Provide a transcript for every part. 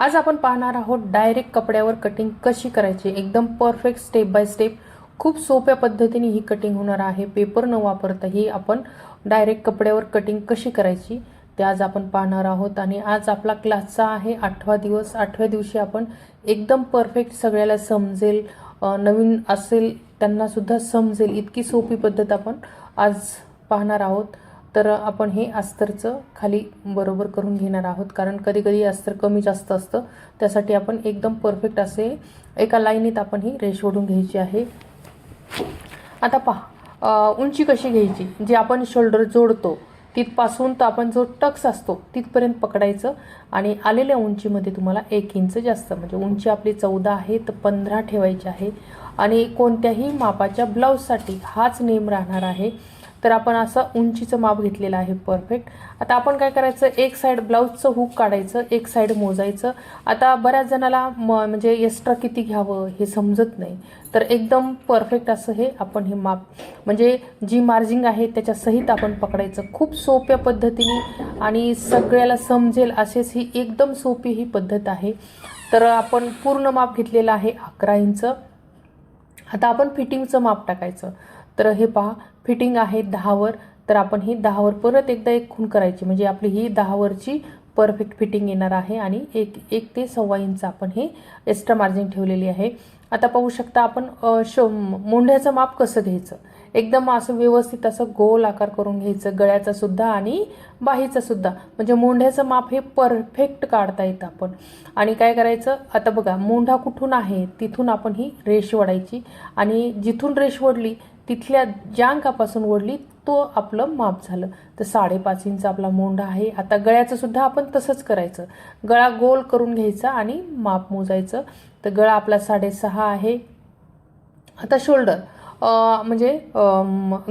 आज आपण पाहणार आहोत डायरेक्ट कपड्यावर कटिंग कशी करायची? एकदम परफेक्ट स्टेप बाय स्टेप खूप सोप्या पद्धतीने ही कटिंग होणार आहे. पेपर न वापरता ही आपण डायरेक्ट कपड्यावर कटिंग कशी करायची ते आज आपण पाहणार आहोत. आणि आज आपला क्लासचा आहे आठवा दिवस. आठव्या दिवशी आपण एकदम परफेक्ट सगळ्याला समजेल. नवीन असेल त्यांनासुद्धा समजेल. इतकी सोपी पद्धत आपण आज पाहणार आहोत. तर आपण हे अस्तरचं खाली बरोबर करून घेणार आहोत. कारण कधी कधी अस्तर कमी जास्त असतं. त्यासाठी आपण एकदम परफेक्ट असे एका लाईनीत आपण ही रेष ओढून घ्यायची आहे. आता पहा उंची कशी घ्यायची? जी आपण शोल्डर जोडतो तिथपासून तर आपण जो टक्स असतो तिथपर्यंत पकडायचं. आणि आलेल्या उंचीमध्ये तुम्हाला एक इंच जास्त म्हणजे उंची आपली चौदा आहे तर पंधरा ठेवायची आहे. आणि कोणत्याही मापाच्या ब्लाऊजसाठी हाच नेम राहणार आहे. तर आपण असं उंचीचं माप घेतलेलं आहे परफेक्ट आता आपण काय करायचं? एक साईड ब्लाऊजचं हुक काढायचं एक साईड मोजायचं. आता बऱ्याच जणाला म म्हणजे एक्स्ट्रा किती घ्यावं हे समजत नाही. तर एकदम परफेक्ट असं हे आपण हे माप म्हणजे जी मार्जिंग आहे त्याच्या सहित आपण पकडायचं. खूप सोप्या पद्धतीने आणि सगळ्याला समजेल असेच ही एकदम सोपी ही पद्धत आहे. तर आपण पूर्ण माप घेतलेलं आहे अकरा इंच. आता आपण फिटिंगचं माप टाकायचं. तर हे पहा फिटिंग आहे दहावर तर आपण ही दहावर परत एकदा एक खून करायची. म्हणजे आपली ही दहावरची परफेक्ट फिटिंग येणार आहे आणि एक एक ते सव्वा इंच आपण हे एक्स्ट्रा मार्जिन ठेवलेली आहे. आता पाहू शकता आपण शो मोंढ्याचं माप कसं घ्यायचं? एकदम असं व्यवस्थित असं गोल आकार करून घ्यायचं गळ्याचा सुद्धा आणि बाहीचा सुद्धा. म्हणजे मोंढ्याचं माप हे परफेक्ट काढता येतं आपण. आणि काय करायचं? आता बघा मोंढा कुठून आहे तिथून आपण ही रेष वाढायची. आणि जिथून रेष वडली तिथल्या ज्या अंकापासून ओढली तो आपलं माप झालं. तर साडेपाच इंच आपला मोंढा आहे. आता गळ्याचं सुद्धा आपण तसंच करायचं. गळा गोल करून घ्यायचा आणि माप मोजायचं. तर गळा आपला साडेसहा आहे. आता शोल्डर म्हणजे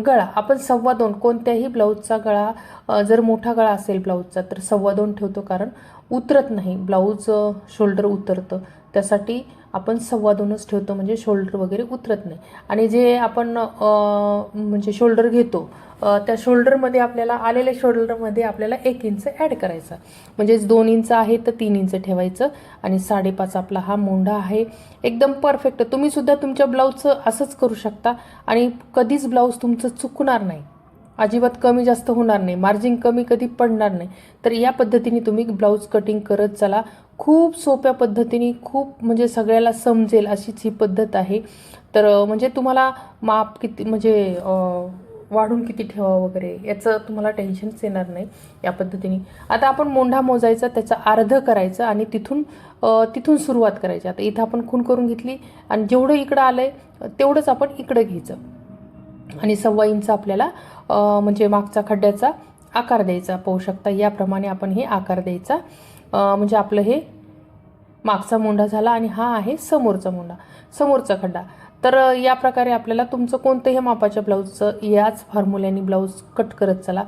गळा. आपण सव्वा दोन कोणत्याही ब्लाऊजचा गळा जर मोठा गळा असेल ब्लाऊजचा तर सव्वा दोन ठेवतो कारण उतरत नाही. ब्लाऊज शोल्डर उतरतं. त्यासाठी आपण संवादूनच ठेवतो म्हणजे शोल्डर वगैरे उतरत नाही. आणि जे आपण म्हणजे शोल्डर घेतो त्या शोल्डरमध्ये आपल्याला आलेल्या शोल्डरमध्ये आपल्याला एक इंच ॲड करायचा. म्हणजेच दोन इंच आहे तर तीन इंच ठेवायचं. आणि साडेपाच आपला हा मोंढा आहे. एकदम परफेक्ट तुम्हीसुद्धा तुमच्या ब्लाऊजचं असंच करू शकता. आणि कधीच ब्लाऊज तुमचं चुकणार नाही. अजिबात कमी जास्त होणार नाही. मार्जिन कमी कधी पडणार नाही. तर या पद्धतीने तुम्ही ब्लाऊज कटिंग करत चला. खूप सोप्या पद्धतीने खूप म्हणजे सगळ्याला समजेल अशीच ही पद्धत आहे. तर म्हणजे तुम्हाला माप किती म्हणजे वाढून किती ठेवावं वगैरे याचं तुम्हाला टेन्शनच येणार नाही या पद्धतीने. आता आपण मोंढा मोजायचा त्याचा अर्ध करायचं आणि तिथून तिथून सुरुवात करायची. आता इथं आपण खून करून घेतली आणि जेवढं इकडं आलं आहे तेवढंच आपण इकडं घ्यायचं. आणि सव्वा इंच आपल्याला म्हणजे मागचा खड्ड्याचा आकार द्यायचा पाहू शकता. याप्रमाणे आपण हे आकार द्यायचा. म्हणजे आपलं हे मागचा मोंढा झाला आणि हा आहे समोरचा मोंढा समोरचा खड्डा. तर या प्रकारे आपल्याला तुमचं कोणतंही मापाच्या ब्लाऊजचं याच फॉर्म्युल्याने ब्लाऊज कट करत चला.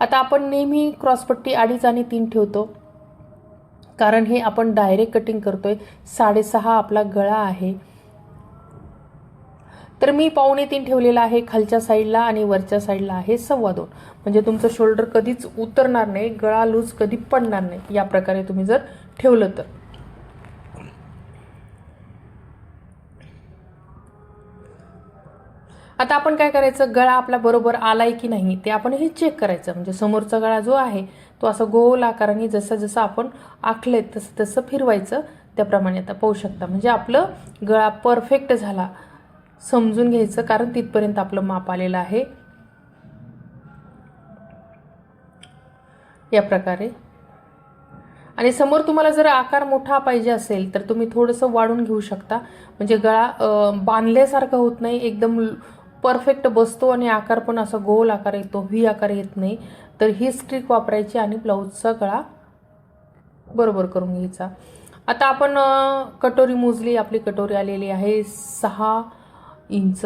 आता आपण नेहमी क्रॉसपट्टी अडीच आणि तीन ठेवतो. कारण हे आपण डायरेक्ट कटिंग करतोय. साडेसहा आपला गळा आहे. तर मी पावणे तीन ठेवलेला आहे खालच्या साईडला आणि वरच्या साईडला आहे सव्वा दोन. म्हणजे तुमचं शोल्डर कधीच उतरणार नाही गळा लूज कधी पडणार नाही या प्रकारे तुम्ही जर ठेवलं तर. आता आपण काय करायचं गळा आपला बरोबर आलाय की नाही ते आपण हे चेक करायचं. म्हणजे समोरचा गळा जो आहे तो असा गोल आकाराने जसं जसं आपण आखले तसं तसं फिरवायचं. त्याप्रमाणे आता पाहू शकता. म्हणजे आपलं गळा परफेक्ट झाला. समजून घ्यायचं कारण तिथपर्यंत आपलं माप आलेलं आहे. या प्रकारे. आणि समोर तुम्हाला जर आकार मोठा पाहिजे असेल तर तुम्ही थोडंसं वाढून घेऊ शकता. म्हणजे गळा बांधल्यासारखं होत नाही. एकदम परफेक्ट बसतो आणि आकार पण असा गोल आकार येतो व्ही आकार येत नाही. तर ही स्ट्रिक वापरायची आणि ब्लाऊजचा गळा बरोबर करून घ्यायचा. आता आपण कटोरी मोजली. आपली कटोरी आलेली आहे सहा इंच.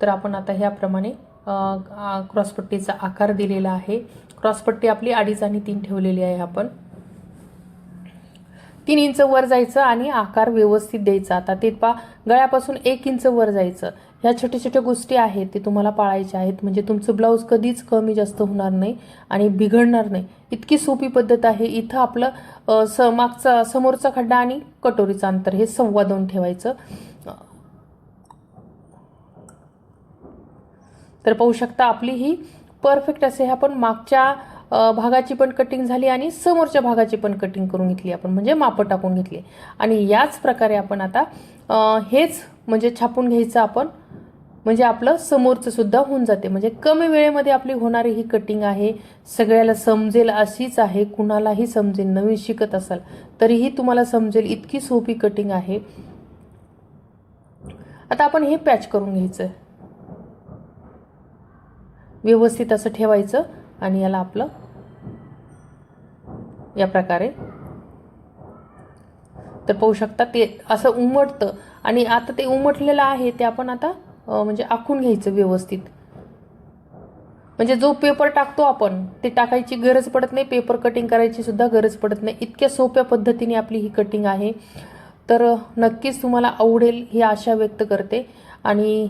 तर आपण आता ह्याप्रमाणे क्रॉसपट्टीचा आकार दिलेला आहे. क्रॉसपट्टी आपली अडीच आणि तीन ठेवलेली आहे आपण. तीन इंच वर जायचं आणि आकार व्यवस्थित द्यायचा. आता ते पा गळ्यापासून एक इंच वर जायचं. ह्या छोट्या छोट्या गोष्टी आहेत ते तुम्हाला पाळायच्या आहेत. म्हणजे तुमचं ब्लाऊज कधीच कमी जास्त होणार नाही आणि बिघडणार नाही. इतकी सोपी पद्धत आहे. इथं आपलं स मागचा समोरचा खड्डा आणि कटोरीचं अंतर हे संवादून ठेवायचं. तर पाहू शकता आपली ही परफेक्ट असे आपण मागच्या भागाची पण कटिंग झाली आणि समोरच्या भागाची पण कटिंग करून घेतली आपण म्हणजे मापं टाकून घेतली. आणि याच प्रकारे आपण आता हेच म्हणजे छापून घ्यायचं आपण म्हणजे आपलं समोरचं सुद्धा होऊन जाते. म्हणजे कमी वेळेमध्ये आपली होणारी ही कटिंग आहे सगळ्याला समजेल अशीच आहे कुणालाही समजेल नवीन शिकत असाल तरीही तुम्हाला समजेल इतकी सोपी कटिंग आहे. आता आपण हे पॅच करून घ्यायचं व्यवस्थित असं ठेवायचं आणि याला आपलं या प्रकारे. तर पाहू शकता ते असं उमटतं. आणि आता ते उमटलेलं आहे ते आपण आता म्हणजे आखून घ्यायचं व्यवस्थित. म्हणजे जो पेपर टाकतो आपण ते टाकायची गरज पडत नाही पेपर कटिंग करायची सुद्धा गरज पडत नाही. इतक्या सोप्या पद्धतीने आपली ही कटिंग आहे. तर नक्कीच तुम्हाला आवडेल ही आशा व्यक्त करते. आणि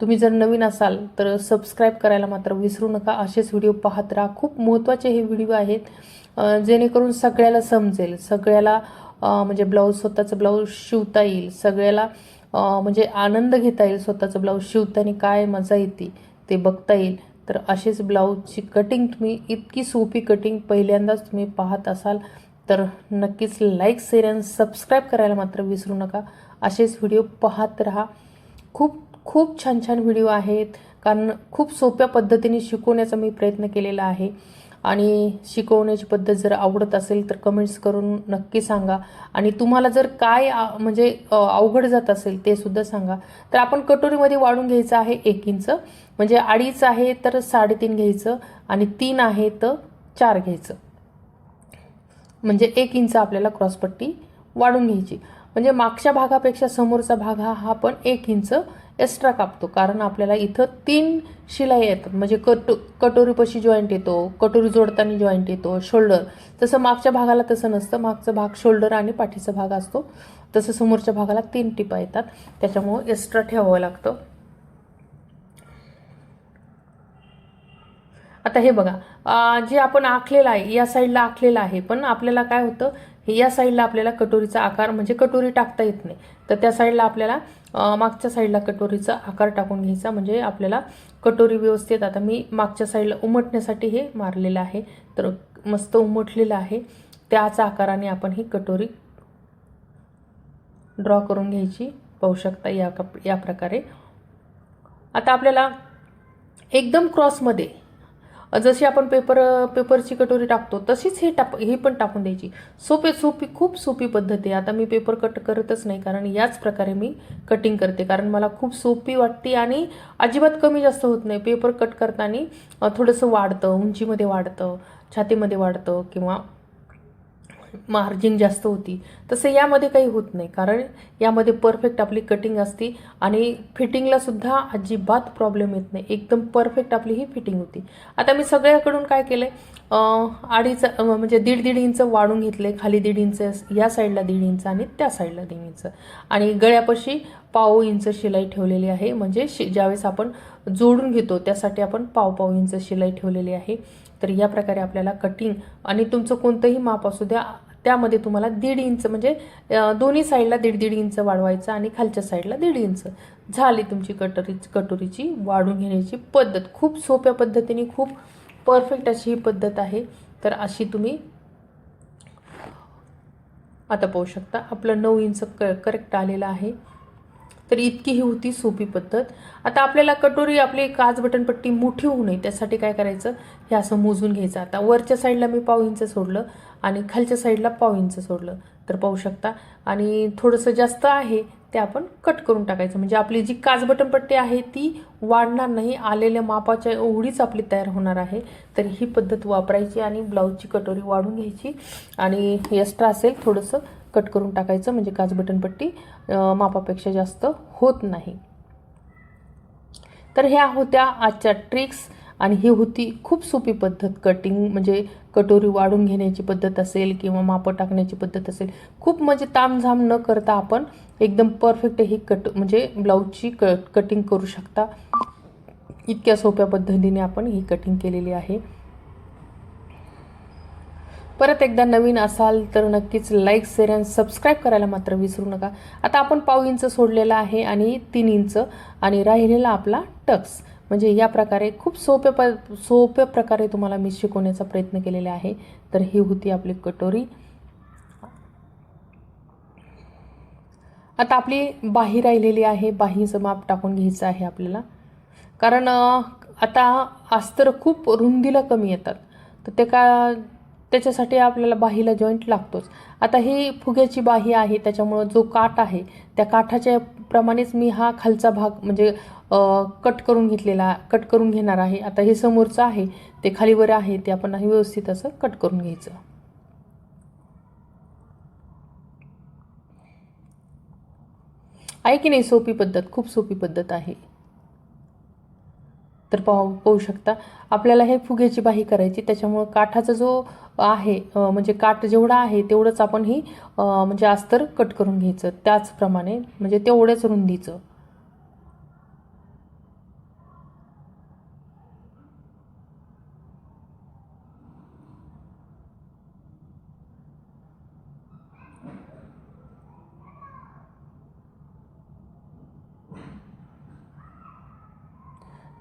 तुम्ही जर नवीन असाल तर सबस्क्राईब करायला मात्र विसरू नका. असेच व्हिडिओ पाहत राहा. खूप महत्त्वाचे हे व्हिडिओ आहेत जेणेकरून सगळ्याला समजेल. सगळ्याला म्हणजे ब्लाऊज स्वतःचं ब्लाऊज शिवता येईल. सगळ्याला म्हणजे आनंद घेता येईल स्वतःचं ब्लाऊज शिवताना काय मजा येते ते बघता येईल. तर असेच ब्लाऊजची कटिंग तुम्ही इतकी सोपी कटिंग पहिल्यांदाच तुम्ही पाहत असाल तर नक्कीच लाईक शेअर आणि सबस्क्राईब करायला मात्र विसरू नका. असेच व्हिडिओ पाहत राहा. खूप खूप छान छान व्हिडिओ आहेत. कारण खूप सोप्या पद्धतीने शिकवण्याचा मी प्रयत्न केलेला आहे. आणि शिकवण्याची पद्धत जर आवडत असेल तर कमेंट्स करून नक्की सांगा. आणि तुम्हाला जर काय म्हणजे अवघड जात असेल ते सुद्धा सांगा. तर आपण कटोरीमध्ये वाढून घ्यायचं आहे एक इंच. म्हणजे अडीच आहे तर साडेतीन घ्यायचं आणि तीन आहे तर चार घ्यायचं. म्हणजे एक इंच आपल्याला क्रॉसपट्टी वाढून घ्यायची. म्हणजे मागच्या भागापेक्षा समोरचा भाग हा हा पण एक इंच. एक्स्ट्रा कापतो. कारण आपल्याला इथं तीन शिलाई येतात म्हणजे कटो कटोरीपाशी जॉईंट येतो कटोरी जोडताना जॉईंट येतो शोल्डर तसं मागच्या भागाला तसं नसतं. मागचा भाग शोल्डर आणि पाठीचा भाग असतो. तसं समोरच्या भागाला तीन टिपा येतात. त्याच्यामुळं एक्स्ट्रा ठेवावं लागतं. आता हे बघा. जे आपण आखलेलं आहे या साईडला आखलेलं आहे पण आपल्याला काय होतं? हे या साईडला आपल्याला कटोरीचा आकार म्हणजे कटोरी टाकता येत नाही. तर त्या साईडला आपल्याला मागच्या साईडला कटोरीचा आकार टाकून घ्यायचा म्हणजे आपल्याला कटोरी व्यवस्थित आता मी मागच्या साईडला उमटण्यासाठी हे मारलेलं आहे तर मस्त उमटलेलं आहे. त्याच आकाराने आपण ही कटोरी ड्रॉ करून घ्यायची पाहू शकता या कप या प्रकारे. आता आपल्याला एकदम क्रॉसमध्ये जशी आपण पेपर पेपरची कटोरी टाकतो तशीच हे टाप ही पण टाकून द्यायची. सोपे सोपी खूप सोपी पद्धत आहे. आता मी पेपर कट करतच नाही कारण याच प्रकारे मी कटिंग करते. कारण मला खूप सोपी वाटते आणि अजिबात कमी जास्त होत नाही. पेपर कट करताना थोडंसं वाढतं उंचीमध्ये वाढतं छातीमध्ये वाढतं किंवा मार्जिन जास्त होती. तसं यामध्ये काही होत नाही. कारण यामध्ये परफेक्ट आपली कटिंग असते आणि फिटिंगला सुद्धा अजिबात प्रॉब्लेम येत नाही. एकदम परफेक्ट आपली ही फिटिंग होती. आता मी सगळ्याकडून काय केलं आहे अडीच म्हणजे दीड दीड इंच वाढून घेतले खाली दीड इंच या साईडला दीड इंच आणि त्या साईडला दीड इंच. आणि गळ्यापाशी पाव इंच शिलाई ठेवलेली आहे. म्हणजे शि ज्यावेळेस आपण जोडून घेतो त्यासाठी आपण पाव पाव इंच शिलाई ठेवलेली आहे. तर या प्रकारे आपल्याला कटिंग आणि तुमचं कोणतंही माप असू द्या त्यामध्ये तुम्हाला दीड इंच म्हणजे दोन्ही साईडला दीड दीड इंच वाढवायचं आणि खालच्या साईडला दीड इंच. झाली तुमची कटोरी कटोरीची वाढून घेण्याची पद्धत. खूप सोप्या पद्धतीने खूप परफेक्ट अशी ही पद्धत आहे. तर अशी तुम्ही आता पाहू शकता आपलं नऊ इंच क करेक्ट आलेलं आहे. तर इतकी ही होती सोपी पद्धत. आता आपल्याला कटोरी आपली काच बटनपट्टी मोठी होऊ नये त्यासाठी काय करायचं? हे असं मोजून घ्यायचं. आता वरच्या साईडला मी पाव इंच सोडलं आणि खालच्या साईडला पाव इंच सोडलं. तर पाहू शकता. आणि थोडंसं जास्त आहे ते आपण कट करून टाकायचं. म्हणजे आपली जी काच बटनपट्टी आहे ती वाढणार नाही. आलेल्या मापाच्या एवढीच आपली तयार होणार आहे. तर ही पद्धत वापरायची आणि ब्लाऊजची कटोरी वाढून घ्यायची. आणि एक्स्ट्रा असेल थोडंसं कट करून टाकायचं म्हणजे काच बटनपट्टी मापापेक्षा जास्त होत नाही. तर ह्या होत्या आजच्या ट्रिक्स आणि ही होती खूप सोपी पद्धत. कटिंग म्हणजे कटोरी वाढून घेण्याची पद्धत असेल किंवा मापं टाकण्याची पद्धत असेल. खूप म्हणजे तामझाम न करता आपण एकदम परफेक्ट ही कट म्हणजे ब्लाऊजची क कटिंग करू शकता. इतक्या सोप्या पद्धतीने आपण ही कटिंग केलेली आहे. परत एकदा नवीन असाल तर नक्कीच लाईक शेअर आणि सबस्क्राईब करायला मात्र विसरू नका. आता आपण पाव इंच सोडलेला आहे आणि तीन इंच आणि राहिलेला आपला टक्स. म्हणजे या प्रकारे खूप सोप्या प सोप्या प्रकारे तुम्हाला मी शिकवण्याचा प्रयत्न केलेला आहे. तर ही होती आपली कटोरी. आता आपली बाही राहिलेली आहे. बाहीचं माप टाकून घ्यायचं आहे आपल्याला. कारण आता अस्तर खूप रुंदीला कमी येतात. तर ते का त्याच्यासाठी आपल्याला बाहीला जॉईंट लागतोच. आता ही फुग्याची बाही आहे त्याच्यामुळं जो काठ आहे त्या काठाच्या प्रमाणेच मी हा खालचा भाग म्हणजे कट करून घेतलेला कट करून घेणार आहे. आता हे समोरचं आहे ते खालीवर आहे ते आपण व्यवस्थित असं कट करून घ्यायचं. आहे की नाही सोपी पद्धत? खूप सोपी पद्धत आहे. तर पाहू पाहू शकता. आपल्याला हे फुग्याची बाही करायची त्याच्यामुळं काठाचा जो आहे म्हणजे काठ जेवढा आहे तेवढंच आपण ही म्हणजे अस्तर कट करून घ्यायचं. त्याचप्रमाणे म्हणजे तेवढ्याच रुंदीचं.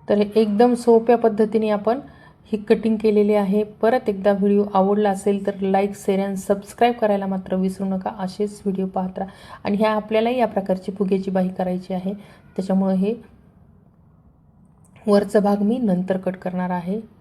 तर हे एकदम सोप्या पद्धतीने आपण ही कटिंग केलेली आहे. परत एकदा व्हिडिओ आवडला असेल तर लाईक शेअर अँड सबस्क्राईब करायला मात्र विसरू नका. असेच व्हिडिओ पाहत राहा. आणि ह्या आपल्यालाही या प्रकारची फुग्याची बाही करायची आहे. त्याच्यामुळं हे वरचा भाग मी नंतर कट करणार आहे.